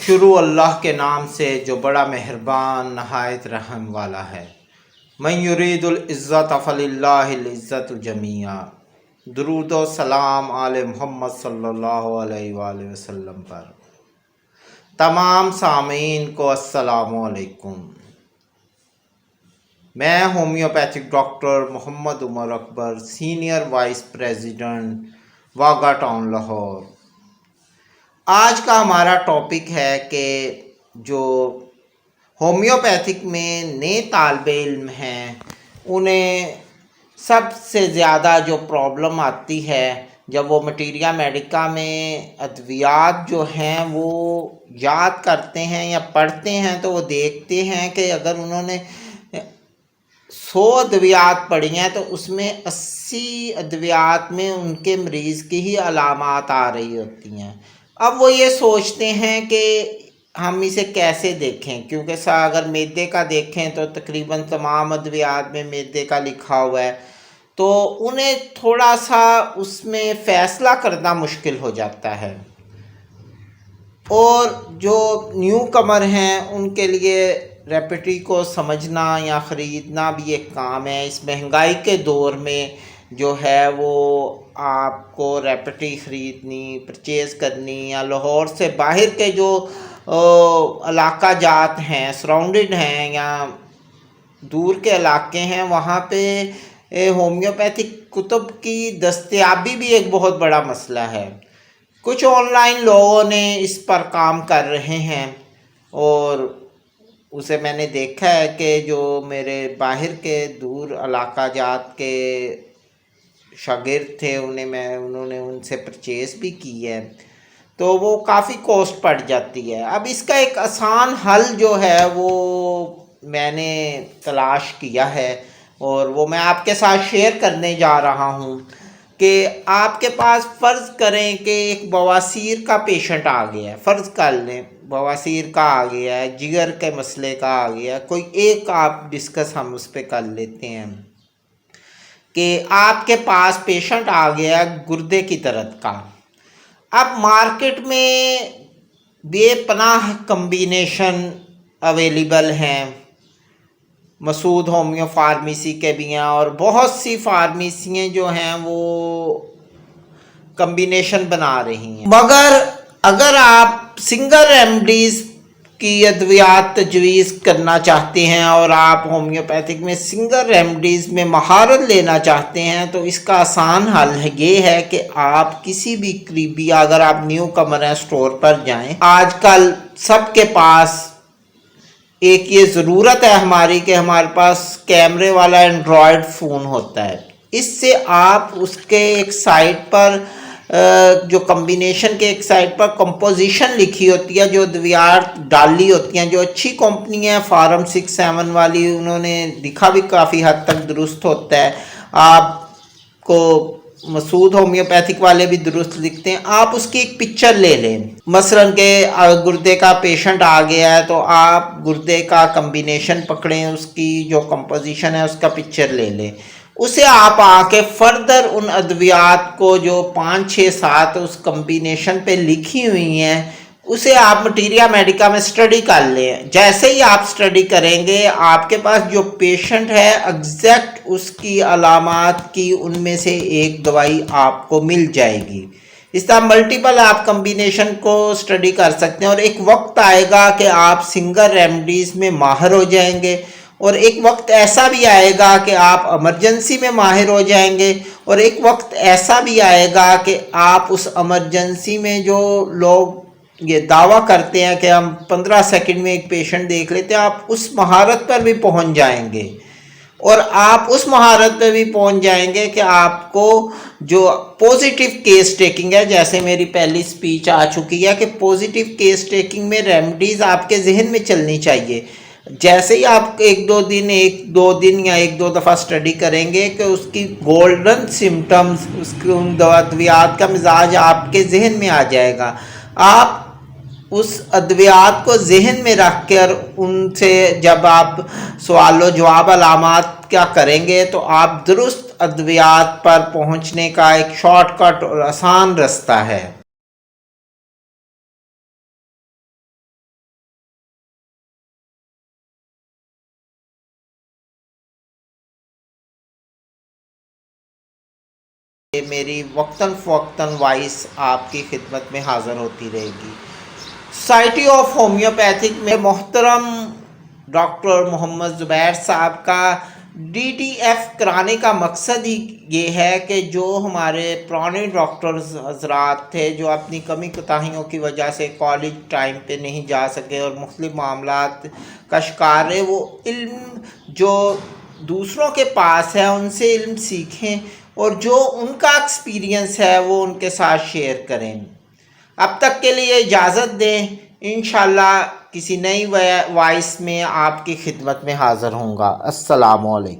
शुरू अल्लाह के नाम से जो बड़ा मेहरबान, नहायत रहम वाला है। मैं युरीदुल्ज़्ज़त फ़लिल्लाज़्ज़तुलजमिया दरूद सलाम आल मोहम्मद अलैहि वसल्लम पर। तमाम सामीन को असलकुम मैं homeopathic doctor Mohammad Umar Akbar, senior vice president Wagah town, Lahore. आज का हमारा टॉपिक है कि जो होम्योपैथिक में नए तालब इल्म हैं, उन्हें सबसे ज़्यादा जो प्रॉब्लम आती है, जब वो मटीरिया मेडिका में अद्वियात जो हैं, वो याद करते हैं या पढ़ते हैं तो वो देखते हैं कि अगर उन्होंने सौ अद्वियात पढ़ी हैं तो उसमें अस्सी अद्वियात में उनके मरीज़ की ही अलामत आ रही होती हैं। अब वो ये सोचते हैं कि हम इसे कैसे देखें? क्योंकि सा अगर मैदे का देखें तो तकरीबन तमाम अद्वियात में मैदे का लिखा हुआ है। तो उन्हें थोड़ा सा उसमें फ़ैसला करना मुश्किल हो जाता है। और जो न्यू कमर हैं, उनके लिए रेपिटी को समझना या ख़रीदना भी एक काम है। इस महँगाई के दौर में जो है वो आपको रेपटी ख़रीदनी परचेज़ करनी या लाहौर से बाहर के जो इलाका जात हैं सराउंडेड हैं या दूर के इलाके हैं, वहाँ पे होम्योपैथिक कुतुब की दस्तियाबी भी एक बहुत बड़ा मसला है। कुछ ऑनलाइन लोगों ने इस पर काम कर रहे हैं और उसे मैंने देखा है कि जो मेरे बाहर के दूर इलाका जात के शागिर्द थे, उन्हें मैं, उन्होंने उनसे परचेज़ भी की है। तो वो काफ़ी कॉस्ट पड़ जाती है। अब इसका एक आसान हल जो है, वो मैंने तलाश किया है और वो मैं आपके साथ शेयर करने जा रहा हूँ कि आपके पास फ़र्ज़ करें कि एक बवासीर का पेशेंट आ गया है। फ़र्ज़ कर लें, बवासीर का आ गया है, जिगर के मसले का आ गया है, कोई एक आप डिस्कस हम उस पर कर लेते हैं। कि आपके पास पेशेंट आ गया गुर्दे की दर्द का। अब मार्केट में बेपनाह कम्बिनेशन अवेलेबल हैं। मसूद होम्यो फार्मेसी के भी हैं और बहुत सी फार्मेसियाँ जो हैं वो कम्बिनेशन बना रही हैं। मगर अगर आप सिंगल रेमडीज़ की अद्वियात तजवीज़ करना चाहते हैं और आप होम्योपैथिक में सिंगल रेमडीज़ में महारत लेना चाहते हैं तो इसका आसान हल ये है कि आप किसी भी करीबी अगर आप न्यू कमर स्टोर पर जाएँ, आजकल सबके पास एक ये ज़रूरत है हमारी कि हमारे पास कैमरे वाला एंड्रॉयड फ़ोन होता है। इससे आप उसके एक साइट पर जो कम्बिनेशन के एक साइड पर कंपोजिशन लिखी होती है, जो दवियार डाली होती हैं, जो अच्छी कंपनी है फार्म सिक्स सेवन वाली, उन्होंने लिखा भी काफ़ी हद तक दुरुस्त होता है। आपको मसूद होम्योपैथिक वाले भी दुरुस्त लिखते हैं। आप उसकी एक पिक्चर ले लें। मसलन के गुर्दे का पेशेंट आ गया है तो आप गुर्दे का कम्बिनेशन पकड़ें, उसकी जो कंपोजिशन है, उसका पिक्चर ले लें। उसे आप आके फर्दर उन अद्वियात को जो पाँच छः सात उस कम्बिनेशन पे लिखी हुई हैं, उसे आप मटीरिया मेडिका में स्टडी कर लें। जैसे ही आप स्टडी करेंगे, आपके पास जो पेशेंट है एग्जैक्ट उसकी अलामत की उनमें से एक दवाई आपको मिल जाएगी। इस तरह मल्टीपल आप कम्बिनेशन को स्टडी कर सकते हैं और एक वक्त आएगा कि आप सिंगल रेमडीज़ में माहर हो जाएँगे। और एक वक्त ऐसा भी आएगा कि आप इमरजेंसी में माहिर हो जाएँगे और एक वक्त ऐसा भी आएगा कि आप उस इमरजेंसी में जो लोग ये दावा करते हैं कि हम पंद्रह सेकंड में एक पेशेंट देख लेते हैं, आप उस महारत पर भी पहुँच जाएँगे। और आप उस महारत पर भी पहुँच जाएँगे कि आपको जो पॉजिटिव केस टेकिंग है, जैसे मेरी पहली स्पीच आ चुकी है कि पॉजिटिव केस टेकिंग में रेमडीज़ आपके जहन में चलनी चाहिए। जैसे ही आप एक दो दिन, एक दो दिन या एक दो दफ़ा स्टडी करेंगे कि उसकी गोल्डन सिम्टम्स उसकी उन अद्वियात का मिजाज आपके जहन में आ जाएगा। आप उस अद्वियात को जहन में रख कर उनसे जब आप सवाल जवाब, अलामत क्या करेंगे तो आप दुरुस्त अद्वियात पर पहुँचने का एक शॉर्टकट और आसान रास्ता है। ये मेरी वक्तन फ़वक्तन वाइस आपकी खिदमत में हाज़िर होती रहेगी। सोसाइटी ऑफ़ होम्योपैथिक में मोहतरम डॉक्टर मोहम्मद ज़ुबैर साहब का डीटीएफ कराने का मकसद ही ये है कि जो हमारे पुराने डॉक्टर्स हजरात थे, जो अपनी कमी कोताहियों की वजह से कॉलेज टाइम पे नहीं जा सके और मुख्तलिफ़ मामला का शिकार है वो इल्म जो दूसरों के पास है, उनसे इल्म सीखें और जो उनका एक्सपीरियंस है, वो उनके साथ शेयर करें। अब तक के लिए इजाज़त दें। इन किसी नई वॉइस में आपकी खिदमत में हाज़िर होंगे अस्सलाम वालेकुम